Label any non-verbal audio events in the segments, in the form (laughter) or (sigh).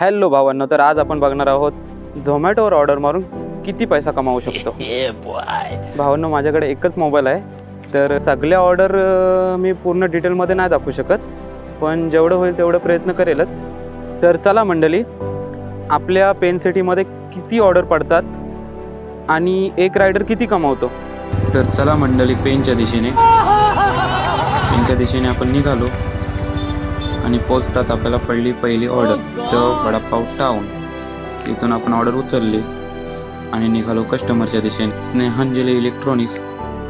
Hello भावांनो तर आज आपण बघणार आहोत झोमॅटोवर ऑर्डर मारून किती पैसा कमावू शकतो. (laughs) भावांनो माझ्याकडे एकच मोबाईल आहे. तर सगळ्या ऑर्डर मी पूर्ण डिटेलमध्ये नाही दाखवू शकत पण जेवढं होईल तेवढं प्रयत्न करेलच. तर चला मंडळी आपल्या पेन सिटीमध्ये किती ऑर्डर पडतात आणि एक रायडर किती कमावतो? तर चला मंडळी पेनच्या दिशेने. पेनच्या दिशेने आपण निघालो. आणि पोचताच आपल्याला पडली पहिली ऑर्डर द वडापाव टाऊन तिथून आपण ऑर्डर उचलली आणि निघालो कस्टमरच्या दिशेने. स्नेहांजली इलेक्ट्रॉनिक्स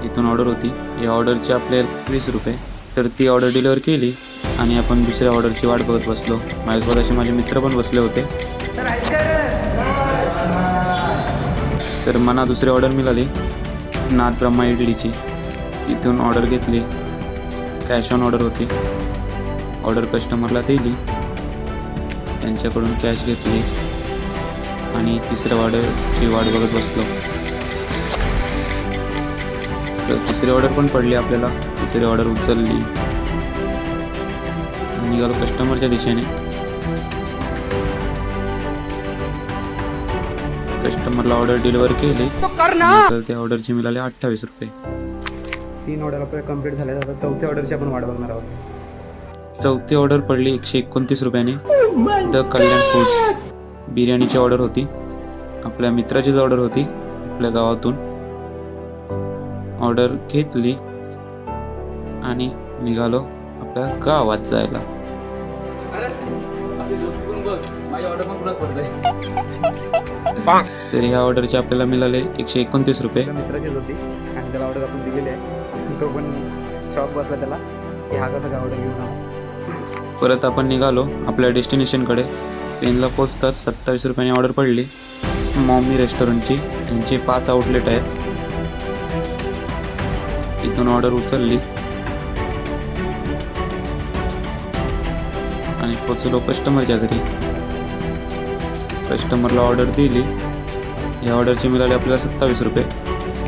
इथून ऑर्डर होती. या ऑर्डरची आपल्याला वीस रुपये. तर ती ऑर्डर डिलिव्हर केली आणि आपण दुसऱ्या ऑर्डरची वाट बघत बसलो. माझ्यासोबत असे माझे मित्र पण बसले होते. तर मला दुसरी ऑर्डर मिळाली. नाथ ब्रह्मा इडलीची तिथून ऑर्डर घेतली. कॅश ऑन ऑर्डर होती. ऑर्डर कस्टमरला दिली. त्यांच्याकडून कॅश घेतली. आणि तिसऱ्या ऑर्डरची वाट बघत बसलो. तर तिसरी ऑर्डर पण पडली आपल्याला. तिसरी ऑर्डर उचलली. निघालो कस्टमरच्या दिशेने. कस्टमरला ऑर्डर डिलिव्हर केली. तर त्या ऑर्डरची मिळाली अठ्ठावीस रुपये. तीन ऑर्डर आपल्या कंप्लीट झाल्या आता चौथ्या ऑर्डरची आपण वाट बघणार आहोत. चौथी ऑर्डर पडली एकशे एकोणतीस रुपयाने. The Kalyan foods. बिर्याणीची ऑर्डर होती. आपल्या मित्राचीच ऑर्डर होती आपल्या गावातून. ऑर्डर घेतली आणि निघालो आपल्या गावात जायला. तर ह्या ऑर्डरचे आपल्याला मिळाले एकशे एकोणतीस रुपये. मित्राचीच होती आणि त्याला ऑर्डर आपण दिलेली आहे. तो पण शॉप बसला त्याला. की हा कसा ऑर्डर घेऊन आला? परत आपण निघालो आपल्या डेस्टिनेशनकडे. पेनला पोचताच सत्तावीस रुपयाने ऑर्डर पडली. मॉमी रेस्टॉरंटची त्यांचे पाच आउटलेट आहेत. इथून ऑर्डर उचलली. आणि पोचलो कस्टमरच्या घरी. कस्टमरला ऑर्डर दिली. या ऑर्डरची मिळाली आपल्याला सत्तावीस रुपये.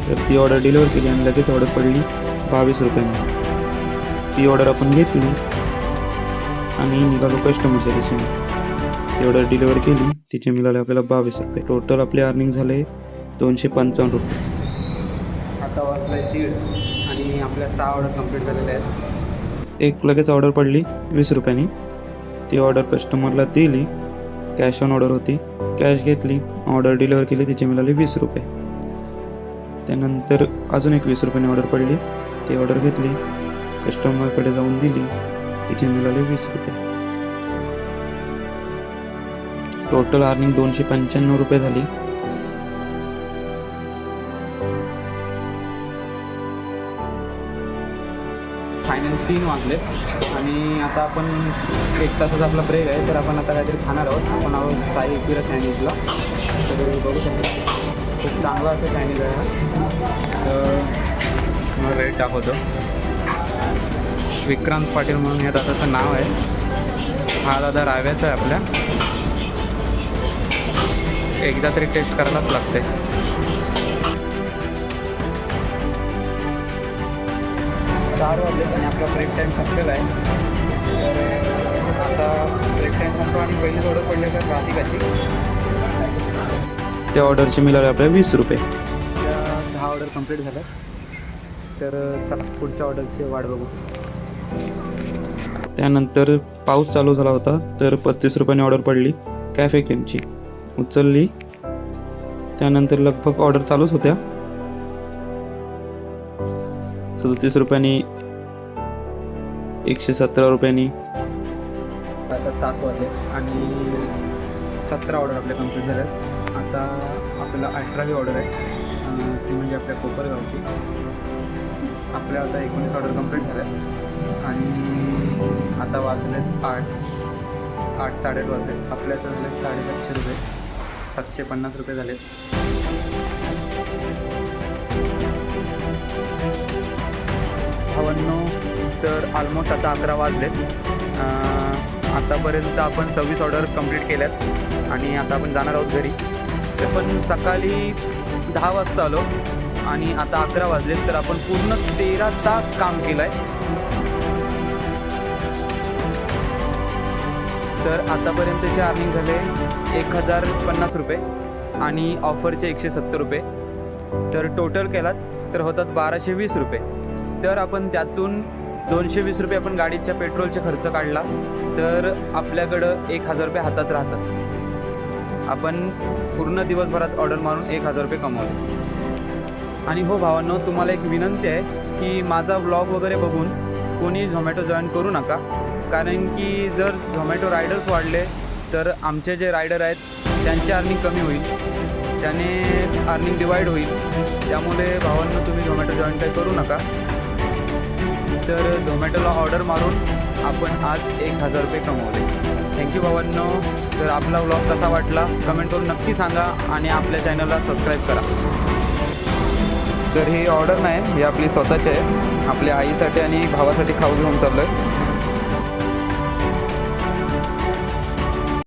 तर ती ऑर्डर डिलिव्हर केली आणि लगेच ऑर्डर पडली बावीस रुपयाने. ती ऑर्डर आपण घेतली. आणि निघालो कस्टमरच्या दिशेने. ती ऑर्डर डिलिव्हर केली. तिचे मिळाले आपल्याला बावीस रुपये. टोटल आपले अर्निंग झाले दोनशे पंचावन्न रुपये. आता वाजलाय दीड आणि आपल्या सहा ऑर्डर कंप्लीट झालेल्या आहेत. एक लगेच ऑर्डर पडली वीस रुपयानी. ती ऑर्डर कस्टमरला दिली. कॅश ऑन ऑर्डर होती. कॅश घेतली. ऑर्डर डिलिव्हर केली. तिचे मिळाले वीस रुपये. त्यानंतर अजून एक वीस रुपयाने ऑर्डर पडली. ती ऑर्डर घेतली. कस्टमरकडे जाऊन दिली. तिचे मिळाले वीस रुपये टोटल अर्निंग दोनशे पंच्याण्णव रुपये झाली. फायनल तीन वाजले. आणि आता आपण एक तासाचा आपला ब्रेक आहे. तर आपण आता काहीतरी खाणार आहोत. आपण आहोत साई एकविरा चायनीजला तर बघू शकतो. खूप चांगला असं चायनीज आहे तर रेट दाखवतो. विक्रांत पाटील म्हणून या दादाचं नाव आहे. हा दादा राव्याचा आहे आपल्या. एकदा तरी टेस्ट करायलाच लागते. चार वाजले आणि आपला ब्रेक टाईम संपलेला आहे. तर आता ब्रेक टाईम संपतो आणि पहिली ऑर्डर पडले तर राधिकाची. त्या ऑर्डरचे मिळाले आपल्याला वीस रुपये. दहा ऑर्डर कंप्लीट झाल्या तर चला पुढच्या ऑर्डरची वाट बघू. त्यानंतर पाऊस चालू झाला होता तर पस्तीस रुपयाने ऑर्डर पडली. कॅफे क्रीमची उचलली. त्यानंतर लगभग ऑर्डर चालूच होत्या. सदतीस रुपयांनी एकशे सतरा रुपयांनी. आता सात वाजले आणि सतरा ऑर्डर आपल्या कंप्लीट झाल्यात आता आपल्याला अठरावी ऑर्डर आहे. ती म्हणजे आपल्या कोपरगावची. आपल्या आता एकोणीस ऑर्डर कंप्लीट झाल्या आणि आता वाजलेत आठ आठ साडेआठ वाजले. आपल्या आता झाले साडेसातशे रुपये. सातशे पन्नास रुपये झालेत. भावांनो तर ऑलमोस्ट आता अकरा वाजलेत. आतापर्यंत आपण सव्वीस ऑर्डर कंप्लीट केल्यात. आणि आता आपण जाणार आहोत घरी. तर पण सकाळी दहा वाजता आलो. आणि आता अकरा वाजलेत तर आपण पूर्ण तेरा तास काम केलं आहे तर आतापर्यंतचे अर्निंग झाले एक हजार पन्नास रुपये आणि ऑफरचे एकशे सत्तर रुपये. तर टोटल केलात तर होतात बाराशे वीस रुपये. तर आपण त्यातून दोनशे वीस रुपये आपण गाडीच्या पेट्रोलचा खर्च काढला तर आपल्याकडं एक हजार रुपये हातात राहतात. आपण पूर्ण दिवसभरात ऑर्डर मारून एक हजार रुपये कमवले. आणि हो भावांनो तुम्हाला एक विनंती आहे की माझा ब्लॉग वगैरे बघून कोणी झोमॅटो जॉईन करू नका. कारण की जर झोमॅटो रायडर्स वाढले तर आमचे जे रायडर आहेत त्यांचे अर्निंग कमी होईल. त्याने अर्निंग डिवाईड होईल. त्यामुळे भावांनो तुम्ही झोमॅटो जॉईन काही करू नका. तर झोमॅटोला ऑर्डर मारून आपण आज एक हजार रुपये कमवले. थँक्यू भावांनो. तर आपला व्लॉग कसा वाटला कमेंट करून नक्की सांगा आणि आपल्या चॅनलला सबस्क्राईब करा. तर ही ऑर्डर नाही ही आपली स्वतःची आहे. आपल्या आईसाठी आणि भावासाठी खाऊ घेऊन चाललो आहे